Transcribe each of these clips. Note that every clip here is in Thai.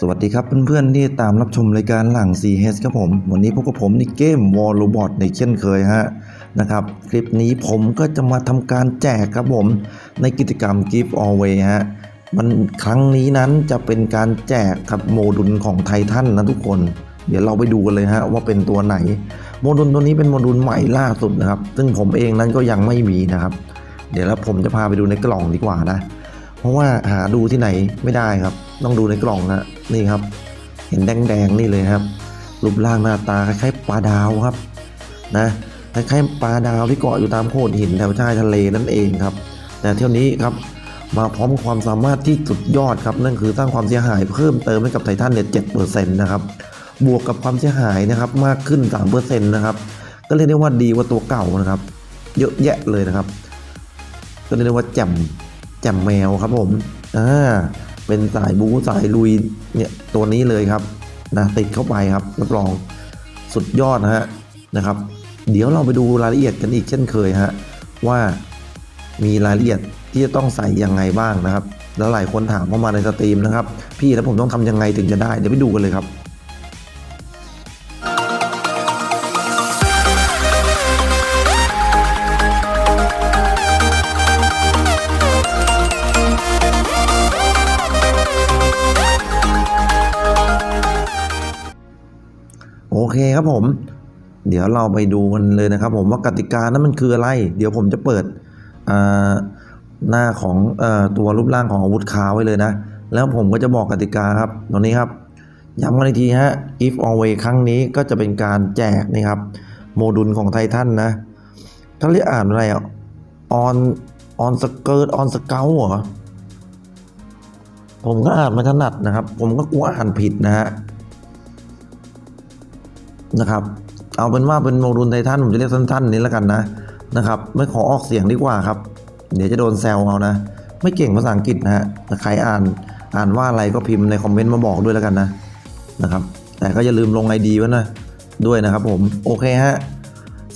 สวัสดีครับเพื่อนๆที่ตามรับชมรายการหลัง CS ครับผม วันนี้พบกับผมในเกม War Robot ในเช่นเคยฮะนะครับคลิปนี้ผมก็จะมาทำการแจกครับผมในกิจกรรม Give Away ฮะมันครั้งนี้นั้นจะเป็นการแจกครับโมดูลของไททันนะทุกคน เดี๋ยวเราไปดูกันเลยฮะว่าเป็นตัวไหน โมดูลตัวนี้เป็นโมดูลใหม่ล่าสุดนะครับ ซึ่งผมเองนั้นก็ยังไม่มีนะครับ เดี๋ยวแล้วผมจะพาไปดูในกล่องดีกว่านะ เพราะว่าหาดูที่ไหนไม่ได้ครับ ต้องดูในกล่องนะ นี่ครับ เห็นแดงๆนี่เลยครับ รูปร่างหน้าตาคล้ายๆปลาดาวครับนะคล้ายๆปลาดาวที่เกาะอยู่ตามโขดหินแถวชายทะเลนั่นเองครับ แต่เที่ยวนี้ครับมาพร้อมความสามารถที่สุดยอดครับ นั่นคือสร้างความเสียหายเพิ่มเติมให้กับไททันเนี่ยเจ็ดเปอร์เซ็นต์นะครับบวกกับความเสียหายนะครับมากขึ้น3เปอร์เซ็นต์นะครับก็เรียกได้ว่าดีกว่าตัวเก่านะครับ เยอะแยะเลยนะครับ ก็เรียกได้ว่าแจ่มแจ่มแมวครับผมอ่า เป็นสายบู๊สายลุยเนี่ยตัวนี้เลยครับนะติดเข้าไปครับรับรองสุดยอดนะฮะนะครับ เดี๋ยวเราไปดูรายละเอียดกันอีกเช่นเคยฮะว่ามีรายละเอียดที่จะต้องใส่ยังไงบ้างนะครับ แล้วหลายคนถามเข้ามาในสตรีมนะครับ พี่แล้วผมต้องทำยังไงถึงจะได้ เดี๋ยวไปดูกันเลยครับ ครับผม เดี๋ยวเราไปดูกันเลยนะครับ ผมว่ากติกานั้นมันคืออะไร เดี๋ยวผมจะเปิดหน้าของอตัวรูปร่างของอาวุธคาไว้เลยนะ แล้วผมก็จะบอกกติกาครับตรงนี้ครับย้ำกันอีกทีฮะ if always ครั้งนี้ก็จะเป็นการแจกนะครับ โมดูลของไททันนะเขาเรียกอ่านอะไรอะ on on skirt on scout เหรอ ผมก็อ่านไม่ถนัดนะครับ ผมก็กลัวอ่านผิดนะฮะ นะครับ เอาเป็นว่าเป็นโมดูลไททันผมจะเรียกสั้นๆนี้แล้วกันนะนะครับ ไม่ขอออกเสียงดีกว่าครับ เดี๋ยวจะโดนแซวเอานะ ไม่เก่งภาษาอังกฤษนะฮะแต่ใครอ่านอ่านว่าอะไรก็พิมพ์ในคอมเมนต์มาบอกด้วยแล้วกันนะนะครับ แต่ก็อย่าลืมลงไอดีไว้นะด้วยนะครับผมโอเคฮะ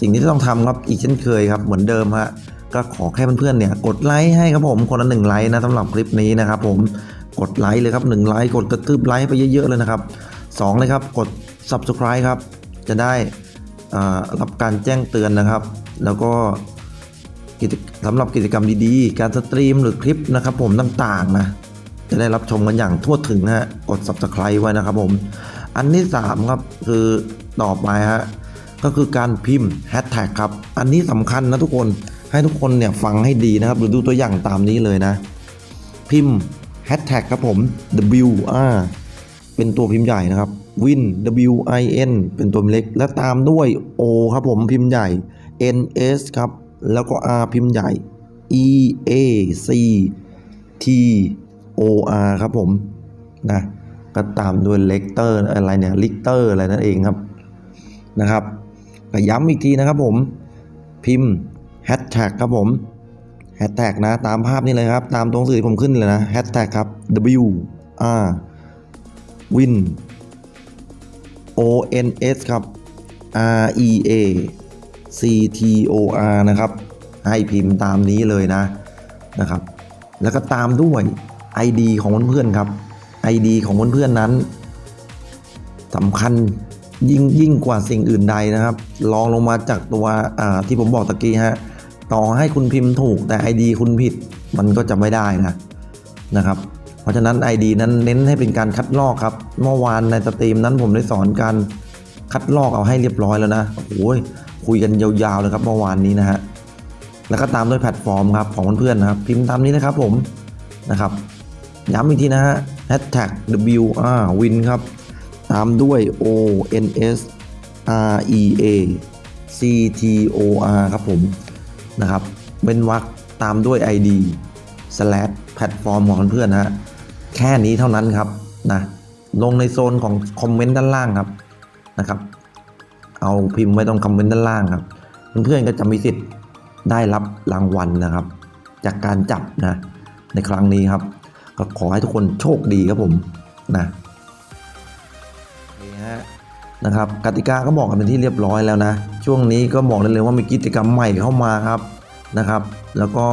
สิ่งที่ต้องทำครับอีกเช่นเคยครับเหมือนเดิมฮะก็ขอแค่เพื่อนๆเนี่ยกดไลค์ให้ครับผมคนละหนึ่งไลค์นะสำหรับคลิปนี้นะครับผมกดไลค์เลยครับหนึ่งไลค์กดกระทืบไลค์ไปเยอะๆเลยนะครับสองเลยครับกด subscribe ครับ จะได้รับการแจ้งเตือนนะครับ แล้วก็สำหรับกิจกรรมดีๆ การสตรีมหรือคลิปนะครับผมต่างๆนะจะได้รับชมกันอย่างทั่วถึงนะฮะกด subscribe ไว้นะครับผมอันที่3ครับคือต่อไปฮะก็คือการพิมพ์ hashtag ครับ อันนี้สำคัญนะทุกคนให้ทุกคนเนี่ยฟังให้ดีนะครับหรือดูตัวอย่างตามนี้เลยนะ พิมพ์ hashtag ครับผม W R เป็นตัวพิมพ์ใหญ่นะครับ win w i n เป็นตัวพิมพ์เล็ก และตามด้วย o ครับผมพิมพ์ใหญ่ n s ครับ แล้วก็ r พิมพ์ใหญ่ e a c t o r ครับผมนะก็ตามด้วยเลกเตอร์อะไรเนี่ยลิกเตอร์อะไรนั่นเองครับนะครับก็ย้ำอีกทีนะครับผมพิมพ์ hashtag ครับผม hashtag นะตามภาพนี้เลยครับ ตามตรงสื่อที่ผมขึ้นเลยนะ hashtag ครับ w r win o n s ครับ r e a c t o r นะครับ ให้พิมพ์ตามนี้เลยนะนะครับ แล้วก็ตามด้วย ID ของเพื่อนๆครับ ID ของเพื่อนๆนั้นสำคัญยิ่งยิ่งกว่าสิ่งอื่นใดนะครับ ลองลงมาจากตัวที่ผมบอกตะกี้ฮะต่อให้คุณพิมพ์ถูกแต่ ID คุณผิดมันก็จะไม่ได้นะนะครับ ราะฉะนั้น ID นั้นเน้นให้เป็นการคัดลอกครับ เมื่อวานในสตรีมนั้นผมได้สอนการคัดลอกเอาให้เรียบร้อยแล้วนะโอ้โหคุยกันยาวๆเลยครับเมื่อวานนี้นะฮะแล้วก็ตามด้วยแพลตฟอร์มครับของเพื่อนๆนะครับพิมพ์ตามนี้นะครับผมนะครับย้ำอีกทีนะฮะ hashtag WR win ครับ ตามด้วย O N S R E A C T O R ครับผมนะครับเป็นวรรคตามด้วย ID slash แพลตฟอร์มของเพื่อนๆนะฮะ แค่นี้เท่านั้นครับนะลงในโซนของคอมเมนต์ด้านล่างครับนะครับ เอาพิมพ์ไว้ตรงคอมเมนต์ด้านล่างครับ เพื่อนๆก็จะมีสิทธิ์ได้รับรางวัลนะครับ จากการจับนะ ในครั้งนี้ครับ ก็ขอให้ทุกคนโชคดีครับผมนะนี่ฮะนะครับกติกาก็บอกกันเป็นที่เรียบร้อยแล้วนะ ช่วงนี้ก็บอกได้เลยว่ามีกิจกรรมใหม่เข้ามาครับนะครับ แล้วก็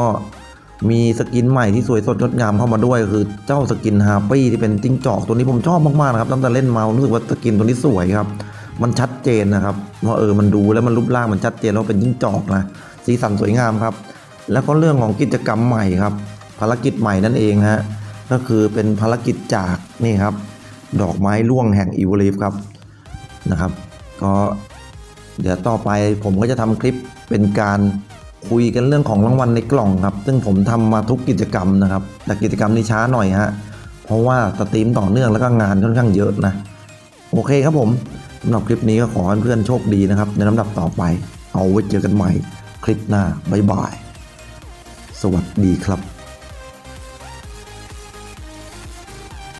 มีสกินใหม่ที่สวยสดงดงามเข้ามาด้วย คือเจ้าสกินฮาร์ปี้ที่เป็นจิ้งจอกตัวนี้ผมชอบมากๆนะครับตั้งแต่เล่นมาผมรู้สึกว่าสกินตัวนี้สวยครับ มันชัดเจนนะครับว่าเออมันดูแล้วมันรูปร่างมันชัดเจนว่าเป็นจิ้งจอกนะสีสันสวยงามครับ แล้วก็เรื่องของกิจกรรมใหม่ครับ ภารกิจใหม่นั่นเองฮะก็คือเป็นภารกิจจากนี่ครับ ดอกไม้ร่วงแห่งอีวลีฟครับนะครับ ก็เดี๋ยวต่อไปผมก็จะทำคลิปเป็นการ คุยกันเรื่องของรางวัลในกล่องครับ ซึ่งผมทำมาทุกกิจกรรมนะครับ แต่กิจกรรมนี้ช้าหน่อยฮะ เพราะว่าสตรีมต่อเนื่องแล้วก็งานค่อนข้างเยอะนะ โอเคครับผมสำหรับคลิปนี้ก็ขอให้เพื่อนโชคดีนะครับ ในลำดับต่อไป เอาไว้เจอกันใหม่ คลิปหน้าบ๊ายบาย สวัสดีครับ